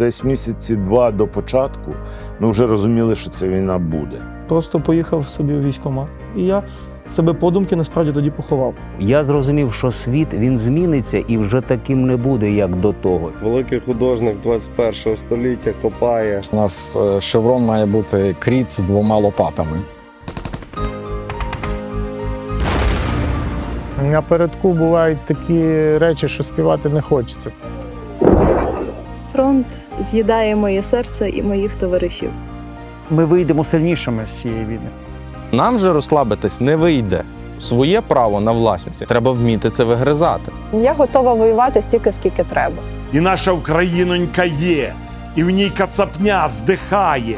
Десь місяці два до початку ми вже розуміли, що ця війна буде. Просто поїхав собі у військкомат. І я себе подумки насправді тоді поховав. Я зрозумів, що світ він зміниться і вже таким не буде, як до того. Великий художник 21-го століття копає. У нас е, шеврон має бути кріт з двома лопатами. На передку бувають такі речі, що співати не хочеться. Фронт з'їдає моє серце і моїх товаришів. Ми вийдемо сильнішими з цієї війни. Нам же розслабитись не вийде. Своє право на власність треба вміти це вигризати. Я готова воювати стільки, скільки треба. І наша Українонька є, і в ній кацапня здихає.